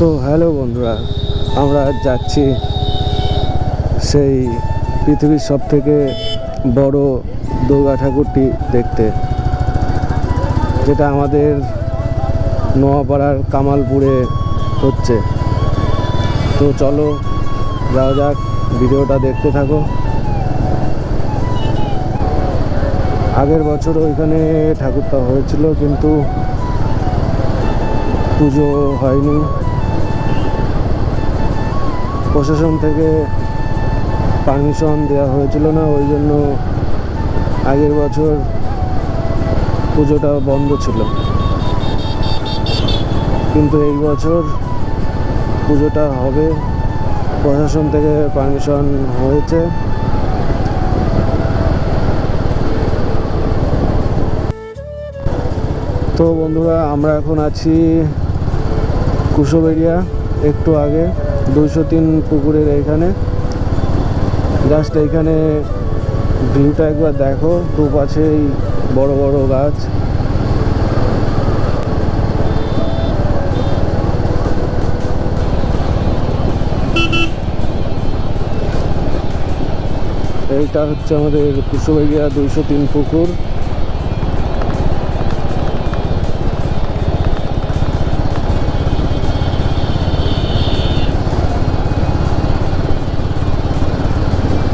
তো হ্যালো বন্ধুরা, আমরা যাচ্ছি সেই পৃথিবীর সব থেকে বড় দুর্গা ঠাকুরটি দেখতে, যেটা আমাদের নোয়াপাড়ার কামালপুরে হচ্ছে। তো চলো, যাওয়া যাক, ভিডিওটা দেখতে থাকো। আগের বছর ওইখানে ঠাকুরটা হয়েছিল, কিন্তু পুজো হয়নি। প্রশাসন থেকে পারমিশন দেওয়া হয়েছিল না, ওই জন্য আগের বছর পুজোটা বন্ধ ছিল। কিন্তু এই বছর পুজোটা হবে, প্রশাসন থেকে পারমিশন হয়েছে। তো বন্ধুরা, আমরা এখন আছি কুশোবেরিয়া একটু আগে। দুইশো তিন পুকুরের এইখানে জাস্ট এইখানে ভিউটা একবার দেখো, দুপাশেই বড় বড় গাছ। এইটা হচ্ছে আমাদের কুশোবেরিয়া দুইশো তিন পুকুর।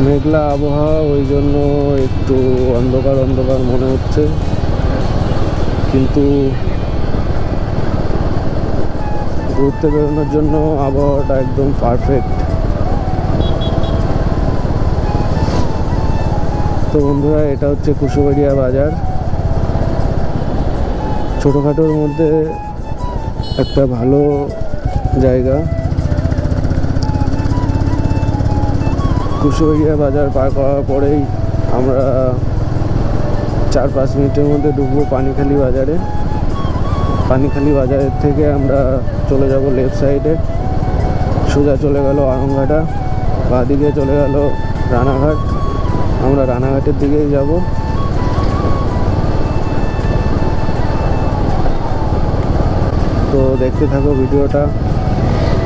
মেঘলা আবহাওয়া, ওই জন্য একটু অন্ধকার অন্ধকার মনে হচ্ছে। কিন্তু ঘুরতে বেরোনোর জন্য আবহাওয়াটা একদম পারফেক্ট তো বন্ধুরা, এটা হচ্ছে কুশুবাড়িয়া বাজার। ছোটোখাটোর মধ্যে একটা ভালো জায়গা। কুশুবাড়িয়া বাজার পার করার পরেই আমরা চার পাঁচ মিনিটের মধ্যে ঢুকবো পানিখালি বাজারে। পানিখালি বাজারের থেকে আমরা চলে যাব লেফট সাইডে সোজা চলে গেল আরংঘাটা বাঁ দিকে চলে গেল রানাঘাট। আমরা রানাঘাটের দিকেই যাব। তো দেখতে থাকো ভিডিওটা।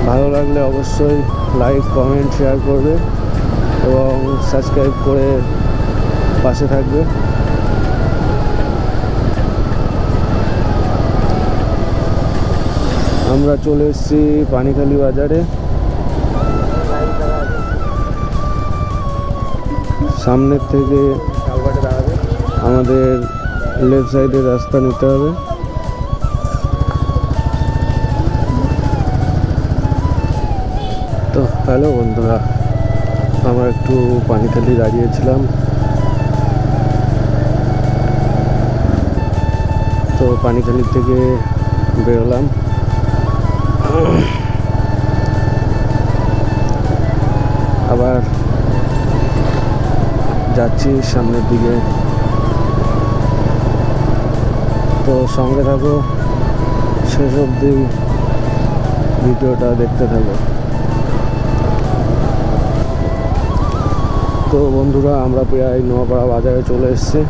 ভালো লাগলে অবশ্যই লাইক কমেন্ট শেয়ার করবে। এবং সাবস্ক্রাইব করে পাশে থাকবে। আমরা চলে এসেছি পানিখালি বাজারে। সামনের থেকে আমাদের লেফট সাইডে রাস্তা নিতে হবে। তো হ্যালো বন্ধুরা। আমরা একটু পানিখালি দাঁড়িয়েছিলাম। তো পানিখালি থেকে বেরোলাম। আবার যাচ্ছি সামনের দিকে। তো সঙ্গে থাকো, শেষ অবধি ভিডিওটা দেখতে থাকো। তো বন্ধুরা, আমরা প্রায় নোয়াপাড়া বাজারে চলে এসেছি।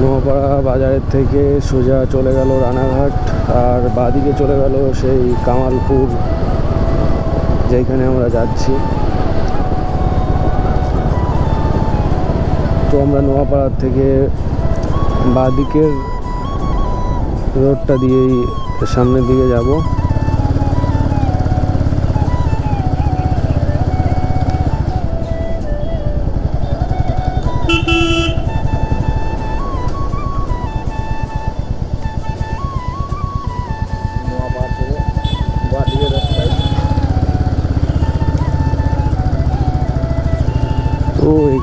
নোয়াপাড়া বাজারের থেকে সোজা চলে গেল রানাঘাট, আর বাদিকে চলে গেল সেই কামালপুর, যেখানে আমরা যাচ্ছি। তো আমরা নোয়াপাড়ার থেকে বাদিকের রোডটা দিয়েই সামনের দিকে যাব।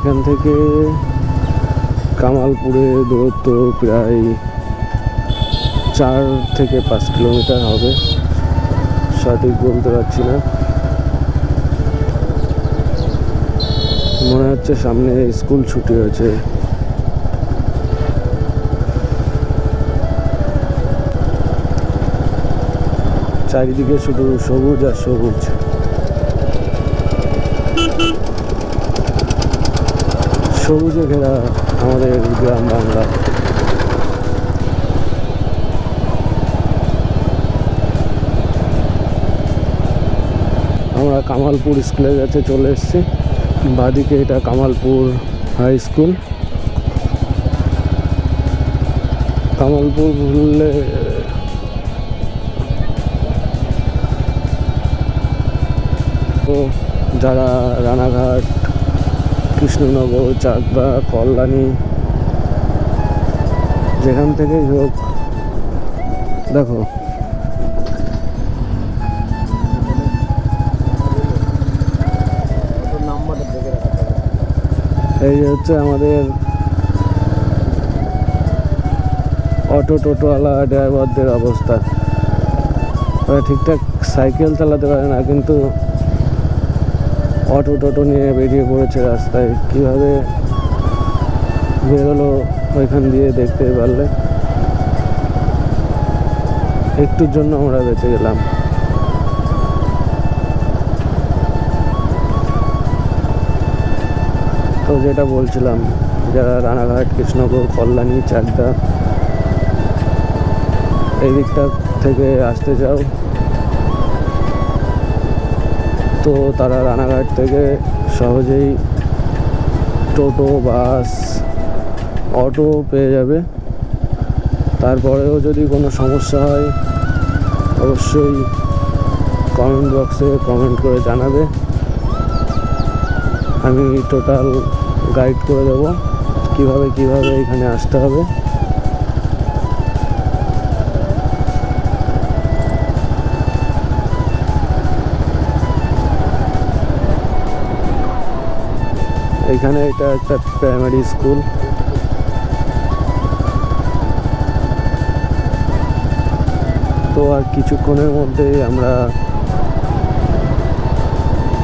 এখান থেকে কামালপুরে দূরত্ব প্রায় চার থেকে পাঁচ কিলোমিটার হবে। সঠিক বলতে পারছি না। মনে হচ্ছে সামনে স্কুল ছুটি হয়েছে। চারিদিকে শুধু সবুজ আর সবুজ। সবুজে ঘেরা আমাদের গ্রাম বাংলা। আমরা কামালপুর স্কুলের কাছে চলে এসেছি। বাদিকে এটা কামালপুর হাই স্কুল। কামালপুর তো যারা রানাঘাট কৃষ্ণনগর চাকদা, কল্যাণী, যেখান থেকেই হোক। দেখো। এই হচ্ছে আমাদের অটো টোটোওয়ালা, ড্রাইভারদের অবস্থা। ওরা ঠিকঠাক সাইকেল চালাতে পারে না, কিন্তু অটো টোটো নিয়ে বেরিয়ে পড়েছে রাস্তায়। কীভাবে বেরোলো ওইখান দিয়ে দেখতে পারলে? একটুর জন্য আমরা বেঁচে গেলাম। তো যেটা বলছিলাম, যারা রানাঘাট কৃষ্ণনগর কল্যাণী, চাকদা, এই দিকটা থেকে আসতে চাও তো তারা রানাঘাট থেকে সহজেই টোটো, বাস, অটো পেয়ে যাবে। তারপরেও যদি কোনো সমস্যা হয়, অবশ্যই কমেন্ট বক্সে কমেন্ট করে জানাবে। আমি টোটাল গাইড করে দেবো। কীভাবে কীভাবে এখানে আসতে হবে। এখানে এটা একটা প্রাইমারি স্কুল তো আর কিছুক্ষণের মধ্যেই আমরা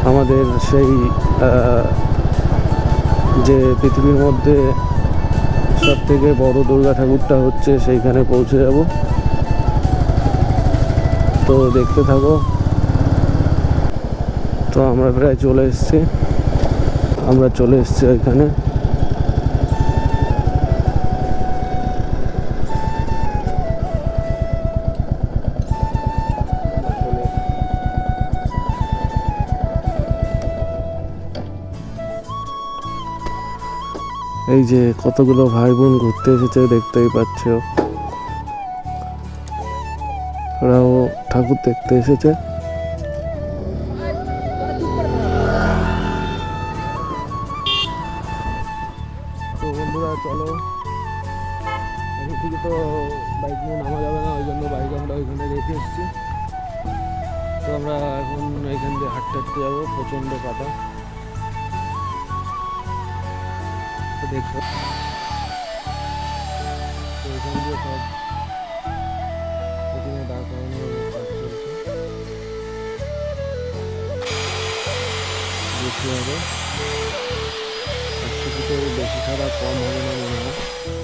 আমাদের সেই যে পৃথিবীর মধ্যে সব থেকে বড় দুর্গা ঠাকুরটা হচ্ছে সেইখানে পৌঁছে যাব। তো দেখতে থাকো। তো আমরা প্রায় চলে এসেছি। আমরা চলে এসেছি এখানে এই যে কতগুলো ভাই বোন ঘুরতে এসেছে, দেখতেই পাচ্ছ। ওরাও ঠাকুর দেখতে এসেছে। থেকে তো বাইক নিয়ে নামা যাবে না, ওই জন্য বাইক আমরা ওইখানে রেখে এসেছি। তো আমরা এখন এখান দিয়ে হাঁটতে হাঁটতে যাব, প্রচণ্ড কাদা তো দেখো। তো এখান দিয়ে সব বেশি হবে। বেশি ছাড়া কম হবে না মনে হয়।